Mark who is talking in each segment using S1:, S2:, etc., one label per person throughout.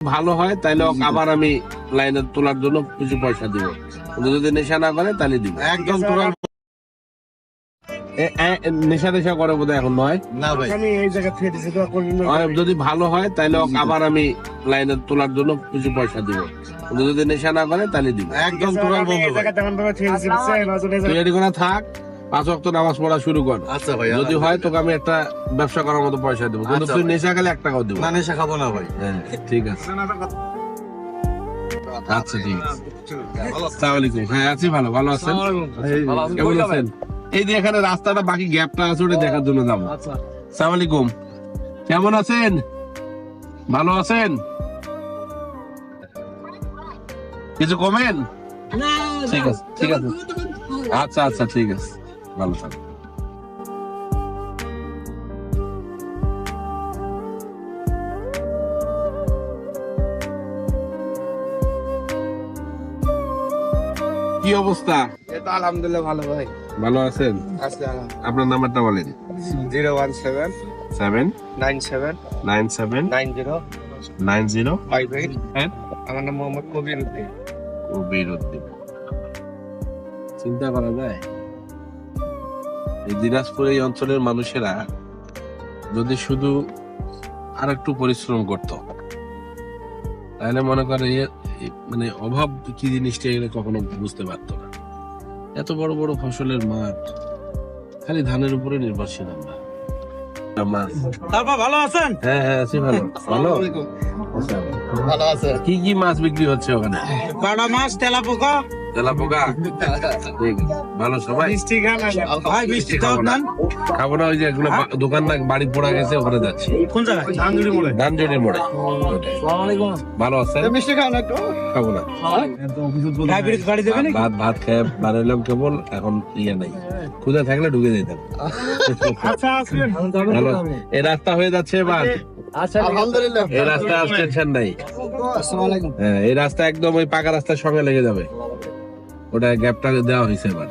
S1: ভালো হয় তাহলে আবার আমি লাইনে তোলার জন্য কিছু পয়সা দিব। কিন্তু যদি নেশা না করে তাহলে দিব।
S2: একদম
S1: এ- নেশা নেশা করে বোধ এখন নয়।
S2: না ভাই।
S3: আমি এই জায়গা থেকে দিছি তো করবেন
S1: যদি ভালো হয় তাহলে আবার আমি লাইনে তোলার জন্য কিছু পয়সা দিব। যদি নেশা না করে তাহলে দিব।
S2: একদম
S3: আমি
S2: বন্ধু ভাই।
S1: তুই এটি থাক। পাঁচ ওয়াক্ত নামাজ পড়া শুরু কর
S2: আচ্ছা ভাই
S1: যদি হয় তোকে আমি একটা ব্যবসা করার মতো পয়সা দেবো কিন্তু
S2: আচ্ছা
S1: তুই নেশা খেলে এক টাকাও দেবো
S2: না নেশা খাব না ভাই
S1: হ্যাঁ ঠিক আছে আচ্ছা ঠিক আছে আসসালামু আলাইকুম হ্যাঁ আছি ভালো ভালো আছেন কেমন আছেন এই যে এখানে রাস্তাটা বাকি গ্যাপটা আছে ওটা দেখার জন্য যাব
S3: আচ্ছা
S1: সালাম আলাইকুম কেমন আছেন ভালো আছেন কিছু কমেন ঠিক আছে ঠিক আছে আচ্ছা আচ্ছা ঠিক আছে ভালো থাকবেন কি অবস্থা?
S3: এটা আলহামদুলিল্লাহ ভালো ভাই।
S1: ভালো আছেন? আপনার নাম্বারটা বলেন।
S3: Zero one seven
S1: seven
S3: nine seven
S1: nine seven
S3: nine zero
S1: nine zero
S3: five eight
S1: হ্যাঁ।
S3: আমার নাম মোহাম্মদ কবির উদ্দিন।
S1: কবির উদ্দিন। চিন্তা করা যায়? এই দিনাজপুর এই অঞ্চলের মানুষেরা যদি শুধু আর একটু পরিশ্রম করত তাহলে মনে করে মানে অভাব কি জিনিসটা এগুলো কখনো বুঝতে পারতো না। এত বড় বড় ফসলের মাঠ খালি ধানের উপরে নির্ভরশীল আমরা।
S3: তারপর ভালো আছেন?
S1: হ্যাঁ হ্যাঁ আছি ভালো। ভালো।
S2: ভালো আছে
S1: কি কি মাছ বিক্রি হচ্ছে ওখানে?
S3: বাটা মাছ তেলা পোকা
S1: তেলা পোকা? ভালো সবাই?
S3: মিষ্টি খান ভাই মিষ্টি
S1: খাব না। খাব না ওই যে এগুলো দোকান না বাড়ি পড়া গেছে ওখানে যাচ্ছি।
S3: কোন জায়গায়? ধানজুড়ি মোড়ে?
S1: ধানজড়ির মোড়ে।
S3: আসসালামাইকুম
S1: ভালো আছে
S3: মিষ্টি খান একটু।
S1: খাব না।
S3: দেবেন
S1: ভাত ভাত খেয়ে বানাইলাম কেবল এখন ইয়ে নাই। ক্ষুদা থাকলে ঢুকে যেতাম।
S3: আচ্ছা
S1: ভালো এই রাস্তা হয়ে যাচ্ছে এবার।
S3: আচ্ছা
S1: এই রাস্তা নাই হ্যাঁ এই রাস্তা একদম ওই পাকা রাস্তার সঙ্গে লেগে যাবে। ওটা গ্যাপটা দেওয়া হয়েছে এবার।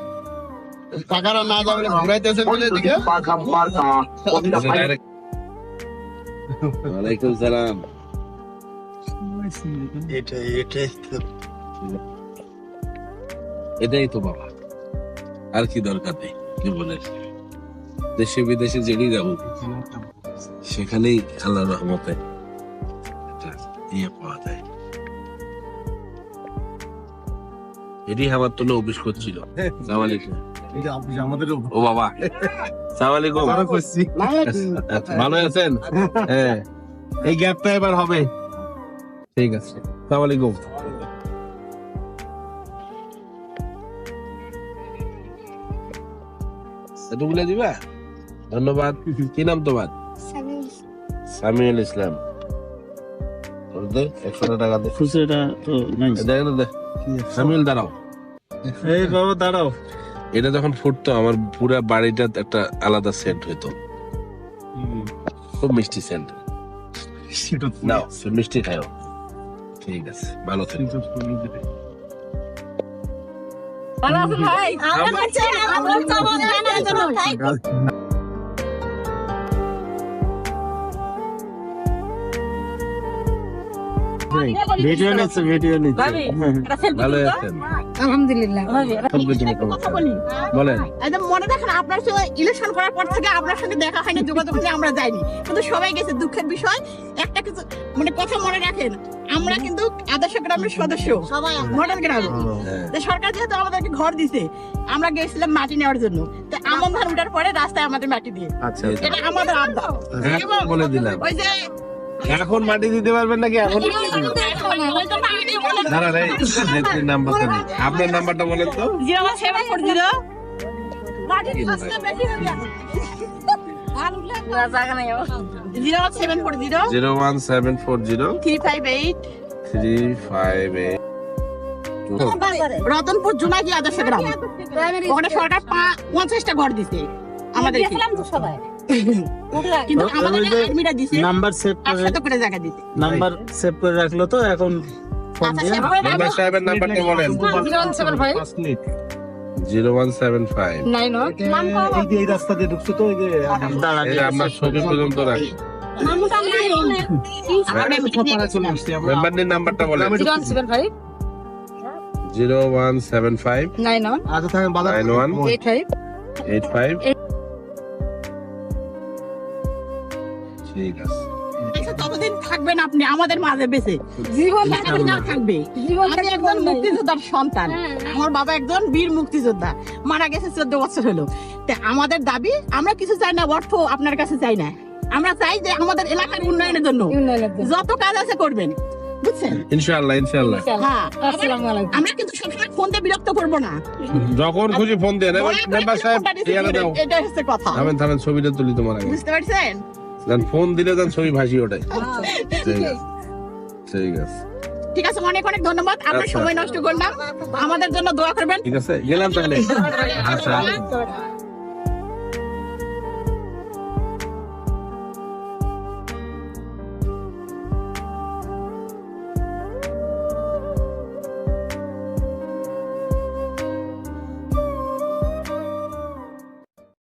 S2: টাকাটা না যাবে ঘুরাইতেছে বলে
S1: direct- ওয়ালাইকুম সালাম।
S2: এটাই এটাই
S1: এটাই তো বাবা। আর কি দরকার নেই জীবনের। দেশে বিদেশে যেদিকে যাব সেখানেই আল্লাহর রহমতে ইয়ে পাওয়া যায়। এটি আমার তো অফিস করছিল।
S2: আমাদের
S1: ও বাবা। সালাম আচ্ছা, ভালো আছেন? হ্যাঁ। এই গ্যাপটা এবার হবে। ঠিক আছে। সালাম আলাইকুম। দিবা? ধন্যবাদ। কি নাম তোমার? সামিউল ইসলাম। দে একশো টাকা দে।
S3: খুচরোটা তো নাই।
S1: দেখ না দে। সামিউল দাঁড়াও।
S3: এই বাবা দাঁড়াও।
S1: এটা যখন ফুটতো আমার পুরো বাড়িটা একটা আলাদা সেন্ট হইতো। খুব মিষ্টি সেন্ট নাও মিষ্টি। খাও ঠিক আছে ভালো থেকো।
S4: ভালো আছেন ভাই? আমরা চাবো জানার জন্য
S3: ভিডিও নিচ্ছে ভিডিও নিচ্ছে।
S1: ভালো আছেন।
S4: আলহামদুলিল্লাহ।
S1: বলেন।
S5: একদম মনে দেখেন আপনার সঙ্গে ইলেকশন করার পর থেকে আপনার সঙ্গে দেখা হয়নি যোগাযোগ হয়নি আমরা যাইনি। কিন্তু সবাই গেছে দুঃখের বিষয়। একটা কিছু মানে কথা মনে রাখেন আমরা কিন্তু আদর্শ গ্রামের সদস্য। গ্রাম।
S1: হ্যাঁ।
S5: সরকার যেহেতু আমাদেরকে ঘর দিছে আমরা গেছিলাম মাটি নেওয়ার জন্য। তো আমন ধান উঠার পরে রাস্তায় আমাদের মাটি দিয়ে।
S1: আচ্ছা
S5: এটা আমাদের আবদার
S1: হ্যাঁ, বলে দিলাম।
S5: ওই যে
S1: এখন মাটি দিতে পারবেন নাকি এখন? দাঁড়ান এই নেত্রীর নাম্বারটা নেই। আপনার নাম্বারটা বলেন তো।
S5: Zero one seven four zero.
S4: মাটির কষ্ট বেশি হবে না জায়গা নাই আমার।
S5: Zero seven four zero.
S1: Zero one seven four zero.
S5: Three five eight.
S1: Three five eight.
S5: Ratanpur Junaki আদর্শ গ্রাম। ওখানে সরকার পঞ্চাশটা ঘর দিছে। আমাদের
S4: সবাই।
S3: Zero one
S5: seven five
S3: number save করে
S5: করে
S3: রাখল তো এখন ফোন
S1: নাম্বার নাম্বারটা
S4: রাস্তা
S1: দিয়ে নাম্বারটা ঠিক আছে।
S5: আচ্ছা, ততদিন থাকবেন আপনি আমাদের মাঝে বেঁচে
S4: জীবন
S5: এতদিন আর থাকবে। আমি একজন মুক্তিযোদ্ধার সন্তান।
S4: হ্যাঁ।
S5: আমার বাবা একজন বীর মুক্তিযোদ্ধা। মারা গেছে চোদ্দ বছর হলো। তা আমাদের দাবি আমরা কিছু চাই না অর্থ আপনার কাছে চাই না। আমরা চাই যে আমাদের এলাকার উন্নয়নের জন্য। যত কাজ আছে করবেন। বুঝছেন?
S1: ইনশাআল্লাহ ইনশাআল্লাহ।
S5: হ্যাঁ।
S4: আসসালামু আলাইকুম।
S5: আমরা কিন্তু সবসময় ফোন দিয়ে বিরক্ত করব না।
S1: যখন খুশি ফোন দেন।
S5: দয়া
S1: মেম্বার সাহেব
S5: এটা হচ্ছে কথা।
S1: থামেন থামেন ছবিটা তুলি তোমার আগে।
S5: বুঝতে পারছেন?
S1: দেন ফোন দিলে যান ছবি ভাসি ওটাই
S5: আচ্ছা।
S1: ঠিক আছে। ঠিক আছে।
S5: ঠিক আছে। অনেক অনেক ধন্যবাদ। আমরা
S1: আচ্ছা।
S5: সময় নষ্ট করলাম। আমাদের জন্য দোয়া করবেন।
S1: ঠিক আছে গেলাম তাহলে। আচ্ছা।